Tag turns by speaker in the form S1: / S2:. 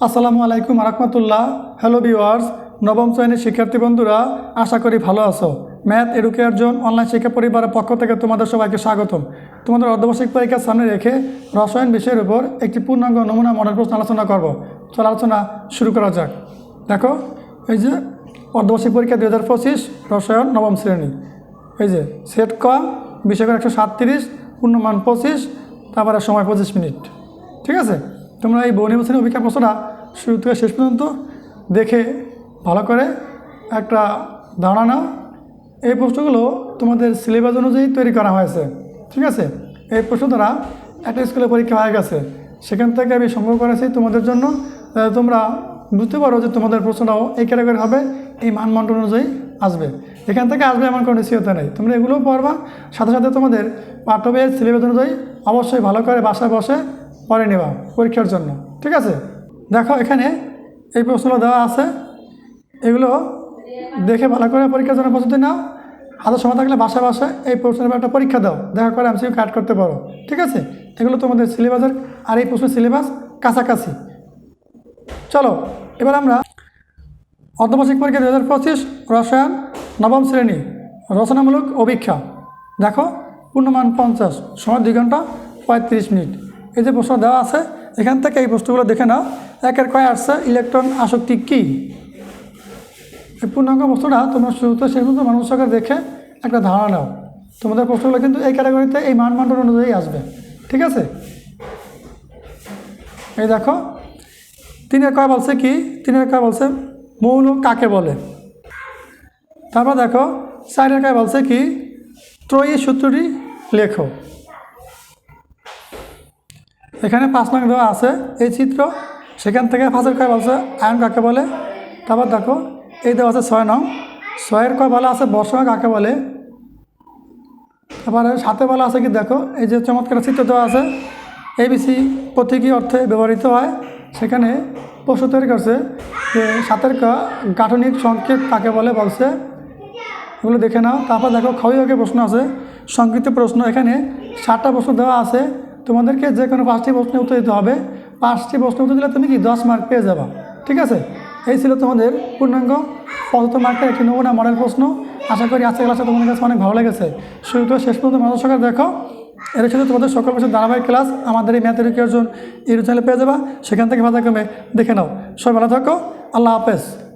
S1: আসসালামু আলাইকুম রহমতুল্লাহ। Hello viewers নবম শ্রেণির শিক্ষার্থী বন্ধুরা, আশা করি ভালো আছো। ম্যাথ এডুকেয়ার জোন অনলাইন শিক্ষা পরিবারের পক্ষ থেকে তোমাদের সবাইকে স্বাগতম। তোমাদের অর্ধবার্ষিক পরীক্ষার সামনে রেখে রসায়ন বিষয়ের উপর একটি পূর্ণাঙ্গ নমুনা মডেল প্রশ্ন আলোচনা করব। চল আলোচনা শুরু করা যাক। দেখো, এই যে অর্ধবার্ষিক পরীক্ষা দুই হাজার পঁচিশ, রসায়ন নবম শ্রেণি। এই যে, সেট ক বিষয় একশো সাতত্রিশ পূর্ণমান পঁচিশ, তারপরে সময় পঁচিশ মিনিট। ঠিক আছে? তোমরা এই বউ নির্বাচনী অভিজ্ঞা প্রশ্নটা শুরু থেকে শেষ পর্যন্ত দেখে ভালো করে একটা ধারণা নাও। এই প্রশ্নগুলো তোমাদের সিলেবাস অনুযায়ী তৈরি করা হয়েছে, ঠিক আছে? এই প্রশ্ন দ্বারা একটা স্কুলে পরীক্ষা হয়ে গেছে। সেখান থেকে আমি সংগ্রহ করেছি তোমাদের জন্য। তোমরা বুঝতে পারো যে তোমাদের প্রশ্নটাও এই ক্যাটাগরি হবে, এই মানমণ্ড অনুযায়ী আসবে। এখান থেকে আসবে এমন কোনো নিশ্চয়তা নেই। তোমরা এগুলোও পড়বা। সাথে সাথে তোমাদের পাঠ্য বইয়ের সিলেবাস অনুযায়ী অবশ্যই ভালো করে বাসায় বসে পড়ে নেবা পরীক্ষার জন্য, ঠিক আছে? দেখো এখানে এই প্রশ্নগুলো দেওয়া আছে। এগুলো দেখে ভালো করে পরীক্ষার জন্য প্রস্তুতি নাও। হাতে সময় থাকলে বাসা বাসায় এই প্রশ্নের একটা পরীক্ষা দাও। দেখা করে এমসিকিউ কাট করতে পারো, ঠিক আছে? এগুলো তোমাদের সিলেবাসের আর এই প্রশ্নের সিলেবাস কাছাকাছি। চলো, এবার আমরা অর্ধবার্ষিক পরীক্ষা দু হাজার পঁচিশ, রসায়ন, নবম শ্রেণি, রচনামূলক অভীক্ষা দেখো, পূর্ণমান পঞ্চাশ, সময় দুই ঘণ্টা পঁয়ত্রিশ মিনিট। এই যে প্রশ্ন দেওয়া আছে, এখান থেকে এই প্রশ্নগুলো দেখে নাও। একের কয় আসছে? ইলেকট্রন আসক্তি কী? এই পূর্ণাঙ্গ প্রশ্নটা তোমরা শুরুতে শেষ পর্যন্ত মানুষ দেখে একটা ধারণা নাও। তোমাদের প্রশ্নগুলো কিন্তু এই ক্যাটাগরিতে এই মানমান্ডল অনুযায়ী আসবে। ঠিক আছে? এই দেখো, তিনের কয় বলছে কি? তিনের কয় বলছে মৌল কাকে বলে? তারপর দেখো, চারের কয় বলছে কি? ত্রয়ী সূত্রটি লেখো। এখানে পাঁচ নং দেওয়া আছে, এই চিত্র, সেখান থেকে পাঁচের কয় বলছে আয়ন কাকে বলে? তারপর দেখো, এই দেওয়া আছে ছয় নং। ছয়ের কয় বলা আছে? বর্ষা কাকে বলে? তারপরে সাথে বলা আছে কি? দেখো, এই যে চমৎকার চিত্র দেওয়া আছে। এবিসি প্রতীকী অর্থে ব্যবহৃত হয়। সেখানে পশু তৈরি করছে। যে সাতের গাঠনিক সংকেত কাকে বলে? বলছে। এগুলো দেখে নাও। তারপর দেখো ক্ষয়কে প্রশ্ন আছে। সংক্ষিপ্ত প্রশ্ন। এখানে সাতটা প্রশ্ন দেওয়া আছে। তোমাদেরকে যে কোনো পাঁচটি প্রশ্নের উত্তর দিতে হবে। পাঁচটি প্রশ্ন উত্তর দিলে তুমি কি দশ মার্ক পেয়ে যাবা, ঠিক আছে? এই ছিল তোমাদের পূর্ণাঙ্গ পঁচাত্তর মার্কের একটি নমুনা মডেল প্রশ্ন। আশা করি আজকের ক্লাসে তোমাদের কাছে অনেক ভালো লেগেছে। শুরু থেকে শেষ পর্যন্ত মানুষ সকাল দেখো। এর সাথে তোমাদের সকল বছর ধারাবাহিক ক্লাস আমাদের এই ম্যাথের অর্জন ইউটিউব চ্যানেলে পেয়ে যাবা। সেখান থেকে ভাষা কমে দেখে নাও। সবাই ভালো থাকো। আল্লাহ হাফেজ।